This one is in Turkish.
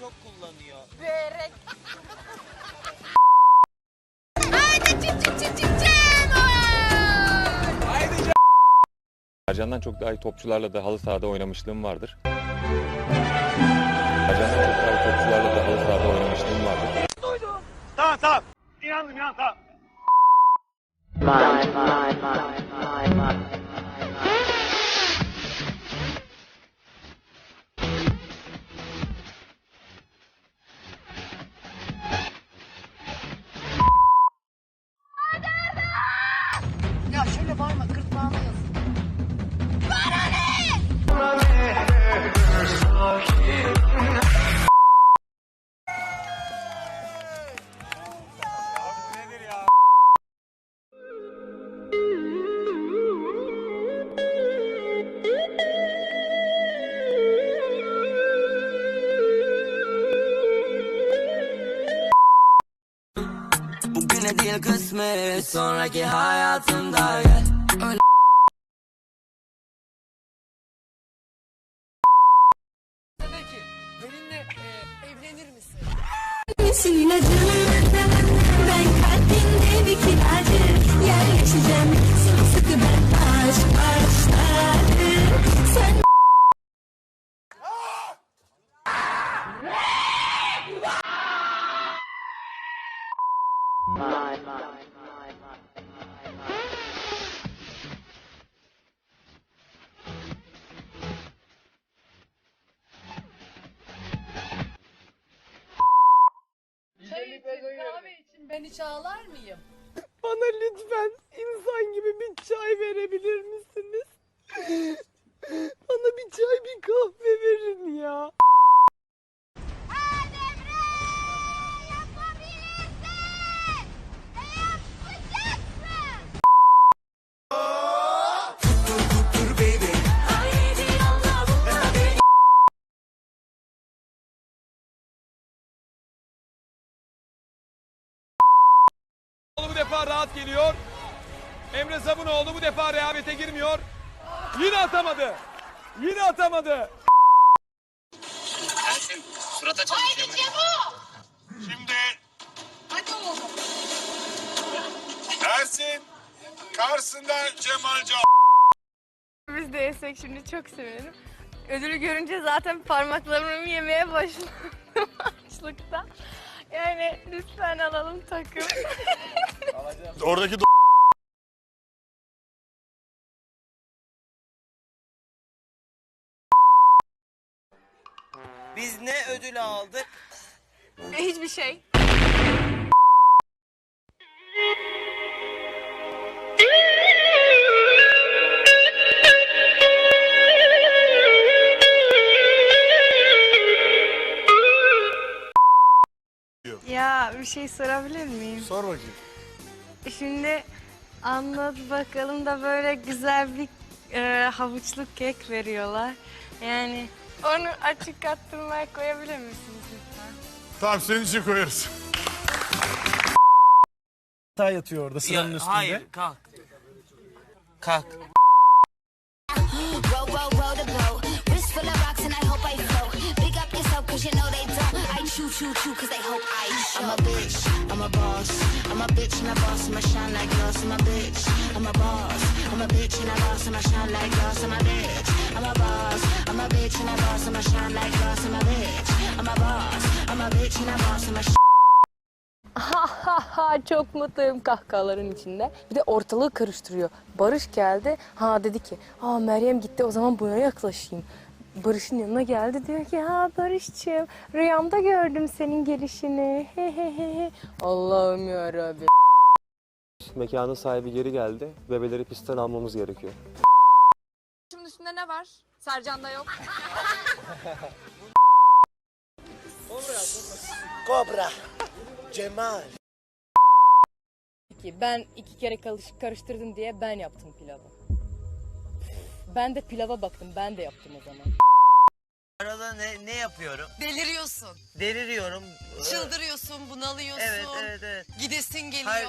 çok kullanıyor. Börek. Ercan'dan çok daha iyi topçularla da halı sahada oynamışlığım vardır. Ercan'dan çok daha iyi topçularla da halı sahada oynamışlığım vardır. Duydum. Tamam tamam. İnandım inandım tamam. Mine, mine. Ya şöyle bağırma gırtlağına yazın. Değil kısmet. Sonraki hayatımda gel. Öyle e, evlenir misin? Misin ilacım Ben kalbinde bir kiracı Yerleşeceğim için ben hiç ağlar mıyım? Bana lütfen insan gibi bir çay verebilir misiniz? Defa rahat geliyor. Emre Sabunoğlu bu defa rehavete girmiyor. Yine atamadı. Yine atamadı. Şimdi Ersin karşısında Cemal Can. Biz de yesek şimdi çok sevinirim. Ödülü görünce zaten parmaklarımı yemeye başladım açlıkta. Yani lütfen alalım takım. Oradaki Biz ne ödül aldık? Hiçbir şey. Ya bir şey sorabilir miyim? Sor bakayım. Şimdi anlat bakalım da böyle güzel bir e, havuçlu kek veriyorlar. Yani onu açık arttırmaya koyabilir misiniz lütfen? Tamam senin için koyarız. Hata yatıyor orada sıranın Ya, üstünde. hayır kalk. Kalk. Roll, roll, roll the boat Wrist full of rocks and I hope I float Big up yourself cause you know chew, chew, chew cause they hope I show I'm a bitch, I'm a boss I'm a bitch and a boss, I'ma shine like glass I'm a bitch, I'm a boss I'm a bitch and a boss, I'ma shine like glass I'm a bitch, I'm a boss I'm a bitch and a boss, I'ma shine like glass I'm a bitch, I'm a boss I'm a bitch and a boss, I'ma Ha çok mutluyum kahkahaların içinde. Bir de ortalığı karıştırıyor. Barış geldi. Ha dedi ki, "Aa Meryem gitti o zaman buna yaklaşayım." Barış'ın yanına geldi diyor ki ha Barış'cığım rüyamda gördüm senin gelişini. He he he he. Allah'ım yarabbim. Mekanın sahibi geri geldi. Bebeleri pistten almamız gerekiyor. Şimdi üstünde ne var? Sercan'da yok. Kobra. Cemal. Ki ben iki kere karış- karıştırdım diye ben yaptım pilavı. Ben de pilava baktım. Ben de yaptım o zaman. Arada ne, ne yapıyorum? Deliriyorsun. Deliriyorum. Çıldırıyorsun, bunalıyorsun. Evet evet evet. Gidesin geliyor. Hayır.